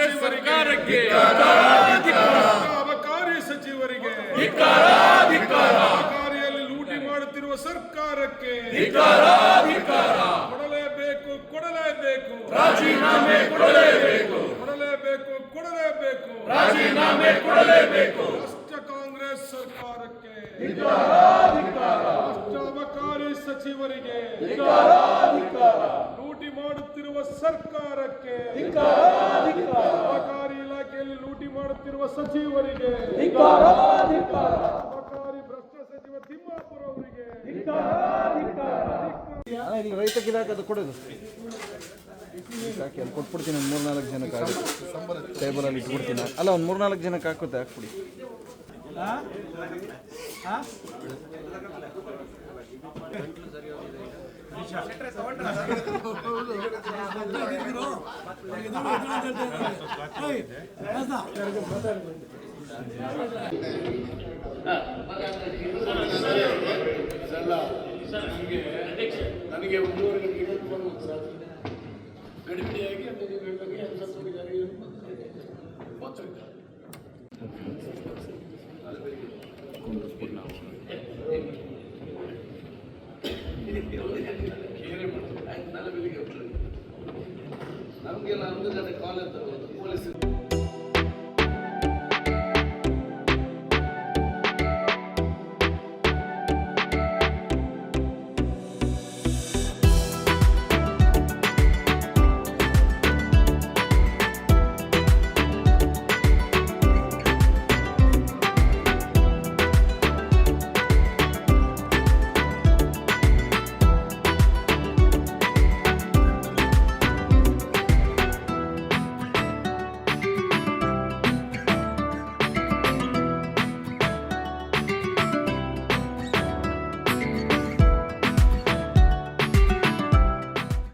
ಸಚಿವರಿಗೆ. ಅಬಕಾರಿ ಸಚಿವರಿಗೆ. ಅಬಕಾರಿಯಲ್ಲಿ ಲೂಟಿ ಮಾಡುತ್ತಿರುವ ಸರ್ಕಾರಕ್ಕೆ. ಕೊಡಲೇಬೇಕು ಕೊಡಲೇಬೇಕು. ರಾಜೀನಾಮೆ ಕೊಡಲೇಬೇಕು. ಕೊಡಲೇಬೇಕು ಕೊಡಲೇಬೇಕು. ರಾಜೀನಾಮೆ ಕೊಡಲೇಬೇಕು. ರಾಷ್ಟ್ರ ಕಾಂಗ್ರೆಸ್ ಸರ್ಕಾರಕ್ಕೆ. ಅಬಕಾರಿ ಸಚಿವರಿಗೆ. ಲೂಟಿ ಮಾಡುತ್ತಿರುವ ಸರ್ಕಾರಕ್ಕೆ. ಲೂಟಿ ಮಾಡುತ್ತಿರುವ ಸಚಿವರಿಗೆ ಅಬಕಾರಿ ಭ್ರಷ್ಟ ಸಚಿವ ತಿಮ್ಮಾಪುರ ಅವರಿಗೆ ಅಣ್ಣ, ಇಲ್ಲಿ ರೈತ ಗಿರಾಕದು ಕೊಡೋದು. ಅಲ್ಲಿ ಕೊಟ್ಬಿಡ್ತೀನಿ ಒಂದು ಮೂರು ನಾಲ್ಕು ಜನಕ್ಕೆ ಆಗುತ್ತೆ. ಟೇಬಲಲ್ಲಿ ಇಟ್ಬಿಡ್ತೀನಿ. ಅಲ್ಲ ಒಂದು ಮೂರು ನಾಲ್ಕು ಜನಕ್ಕೆ ಹಾಕುತ್ತೆ ಹಾಕ್ಬಿಡಿ. ನನಗೆ ಒಂದೂವರೆ ಗಂಟೆಗೆ ಬಂತು ಸರ್ ಗಡಿಬಿಡಿಯಾಗಿ ಅದು ನೀವು ಹೇಳಿದಾಗೆ ಅದು ಸತ್ತು ಹೋಗಿದ್ದಾರೆ ನಮಗೆಲ್ಲ ಕಾಲ್ ಅಂತ ಪೊಲೀಸ್